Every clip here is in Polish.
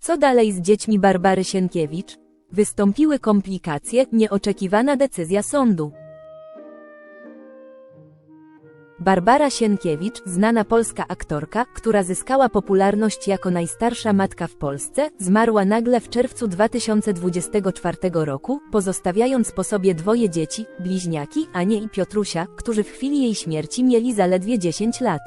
Co dalej z dziećmi Barbary Sienkiewicz? Wystąpiły komplikacje, nieoczekiwana decyzja sądu. Barbara Sienkiewicz, znana polska aktorka, która zyskała popularność jako najstarsza matka w Polsce, zmarła nagle w czerwcu 2024 roku, pozostawiając po sobie dwoje dzieci, bliźniaki, Anię i Piotrusia, którzy w chwili jej śmierci mieli zaledwie 10 lat.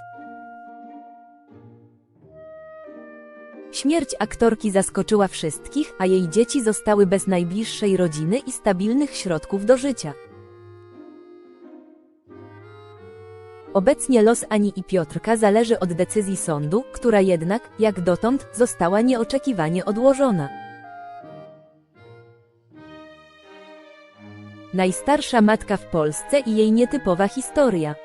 Śmierć aktorki zaskoczyła wszystkich, a jej dzieci zostały bez najbliższej rodziny i stabilnych środków do życia. Obecnie los Ani i Piotrka zależy od decyzji sądu, która jednak, jak dotąd, została nieoczekiwanie odłożona. Najstarsza matka w Polsce i jej nietypowa historia.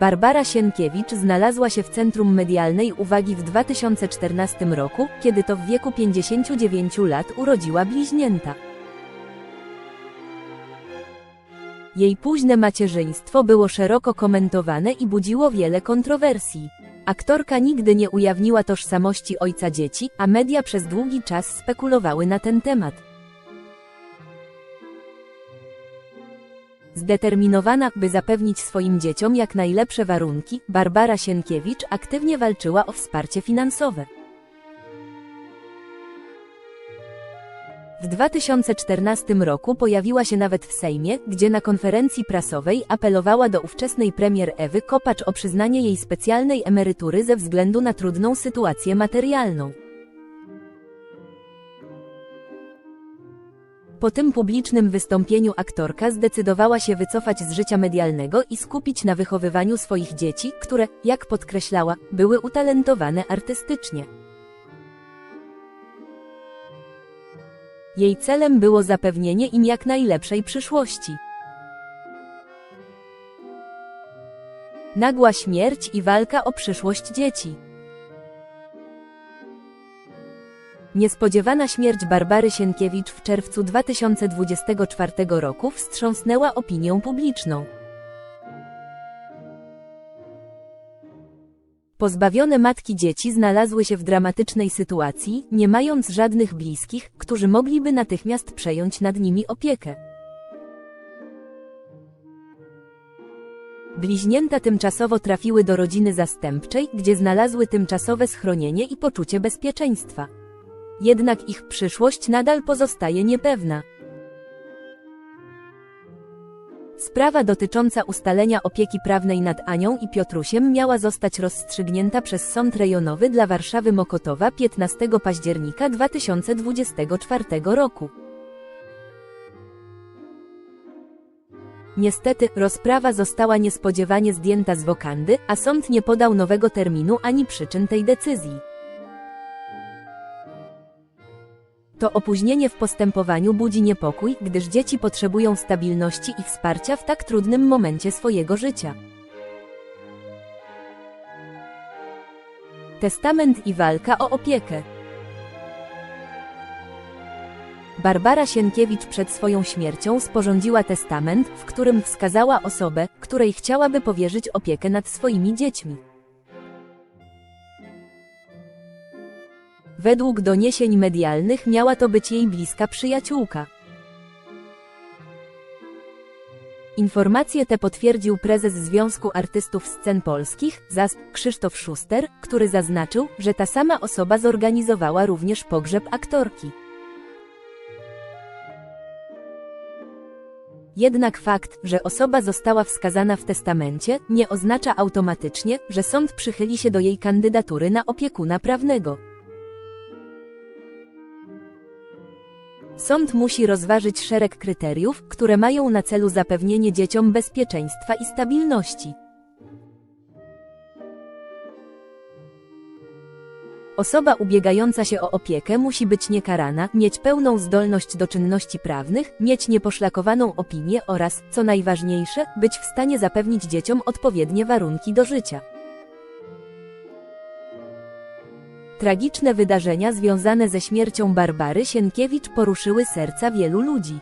Barbara Sienkiewicz znalazła się w centrum medialnej uwagi w 2014 roku, kiedy to w wieku 59 lat urodziła bliźnięta. Jej późne macierzyństwo było szeroko komentowane i budziło wiele kontrowersji. Aktorka nigdy nie ujawniła tożsamości ojca dzieci, a media przez długi czas spekulowały na ten temat. Zdeterminowana, by zapewnić swoim dzieciom jak najlepsze warunki, Barbara Sienkiewicz aktywnie walczyła o wsparcie finansowe. W 2014 roku pojawiła się nawet w Sejmie, gdzie na konferencji prasowej apelowała do ówczesnej premier Ewy Kopacz o przyznanie jej specjalnej emerytury ze względu na trudną sytuację materialną. Po tym publicznym wystąpieniu aktorka zdecydowała się wycofać z życia medialnego i skupić na wychowywaniu swoich dzieci, które, jak podkreślała, były utalentowane artystycznie. Jej celem było zapewnienie im jak najlepszej przyszłości. Nagła śmierć i walka o przyszłość dzieci. Niespodziewana śmierć Barbary Sienkiewicz w czerwcu 2024 roku wstrząsnęła opinią publiczną. Pozbawione matki dzieci znalazły się w dramatycznej sytuacji, nie mając żadnych bliskich, którzy mogliby natychmiast przejąć nad nimi opiekę. Bliźnięta tymczasowo trafiły do rodziny zastępczej, gdzie znalazły tymczasowe schronienie i poczucie bezpieczeństwa. Jednak ich przyszłość nadal pozostaje niepewna. Sprawa dotycząca ustalenia opieki prawnej nad Anią i Piotrusiem miała zostać rozstrzygnięta przez Sąd Rejonowy dla Warszawy Mokotowa 15 października 2024 roku. Niestety, rozprawa została niespodziewanie zdjęta z wokandy, a sąd nie podał nowego terminu ani przyczyn tej decyzji. To opóźnienie w postępowaniu budzi niepokój, gdyż dzieci potrzebują stabilności i wsparcia w tak trudnym momencie swojego życia. Testament i walka o opiekę. Barbara Sienkiewicz przed swoją śmiercią sporządziła testament, w którym wskazała osobę, której chciałaby powierzyć opiekę nad swoimi dziećmi. Według doniesień medialnych miała to być jej bliska przyjaciółka. Informacje te potwierdził prezes Związku Artystów Scen Polskich, ZASP, Krzysztof Szuster, który zaznaczył, że ta sama osoba zorganizowała również pogrzeb aktorki. Jednak fakt, że osoba została wskazana w testamencie, nie oznacza automatycznie, że sąd przychyli się do jej kandydatury na opiekuna prawnego. Sąd musi rozważyć szereg kryteriów, które mają na celu zapewnienie dzieciom bezpieczeństwa i stabilności. Osoba ubiegająca się o opiekę musi być niekarana, mieć pełną zdolność do czynności prawnych, mieć nieposzlakowaną opinię oraz, co najważniejsze, być w stanie zapewnić dzieciom odpowiednie warunki do życia. Tragiczne wydarzenia związane ze śmiercią Barbary Sienkiewicz poruszyły serca wielu ludzi.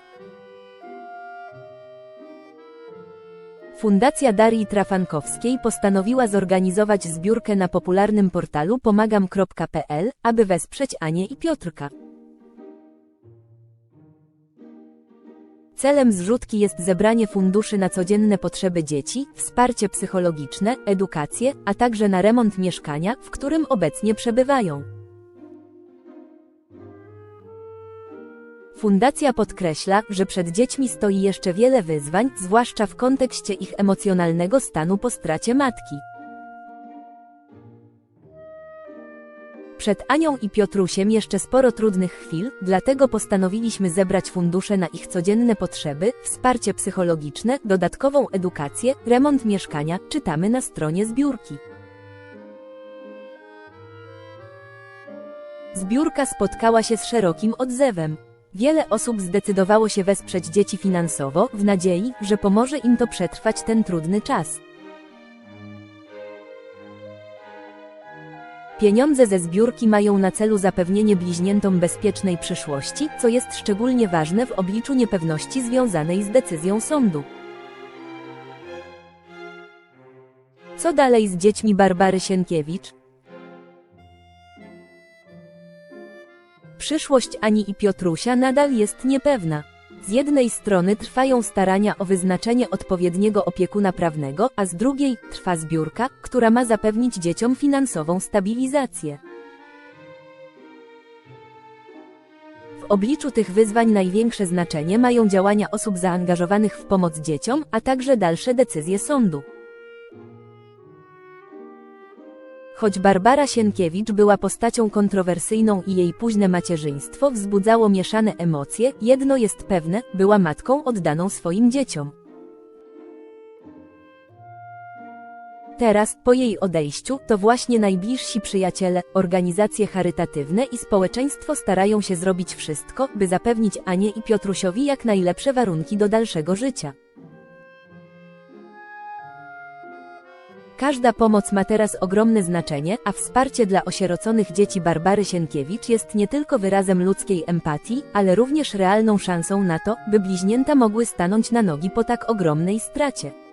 Fundacja Darii Trafankowskiej postanowiła zorganizować zbiórkę na popularnym portalu pomagam.pl, aby wesprzeć Anię i Piotrka. Celem zrzutki jest zebranie funduszy na codzienne potrzeby dzieci, wsparcie psychologiczne, edukację, a także na remont mieszkania, w którym obecnie przebywają. Fundacja podkreśla, że przed dziećmi stoi jeszcze wiele wyzwań, zwłaszcza w kontekście ich emocjonalnego stanu po stracie matki. Przed Anią i Piotrusiem jeszcze sporo trudnych chwil, dlatego postanowiliśmy zebrać fundusze na ich codzienne potrzeby, wsparcie psychologiczne, dodatkową edukację, remont mieszkania, czytamy na stronie zbiórki. Zbiórka spotkała się z szerokim odzewem. Wiele osób zdecydowało się wesprzeć dzieci finansowo, w nadziei, że pomoże im to przetrwać ten trudny czas. Pieniądze ze zbiórki mają na celu zapewnienie bliźniętom bezpiecznej przyszłości, co jest szczególnie ważne w obliczu niepewności związanej z decyzją sądu. Co dalej z dziećmi Barbary Sienkiewicz? Przyszłość Ani i Piotrusia nadal jest niepewna. Z jednej strony trwają starania o wyznaczenie odpowiedniego opiekuna prawnego, a z drugiej trwa zbiórka, która ma zapewnić dzieciom finansową stabilizację. W obliczu tych wyzwań największe znaczenie mają działania osób zaangażowanych w pomoc dzieciom, a także dalsze decyzje sądu. Choć Barbara Sienkiewicz była postacią kontrowersyjną i jej późne macierzyństwo wzbudzało mieszane emocje, jedno jest pewne, była matką oddaną swoim dzieciom. Teraz, po jej odejściu, to właśnie najbliżsi przyjaciele, organizacje charytatywne i społeczeństwo starają się zrobić wszystko, by zapewnić Anie i Piotrusiowi jak najlepsze warunki do dalszego życia. Każda pomoc ma teraz ogromne znaczenie, a wsparcie dla osieroconych dzieci Barbary Sienkiewicz jest nie tylko wyrazem ludzkiej empatii, ale również realną szansą na to, by bliźnięta mogły stanąć na nogi po tak ogromnej stracie.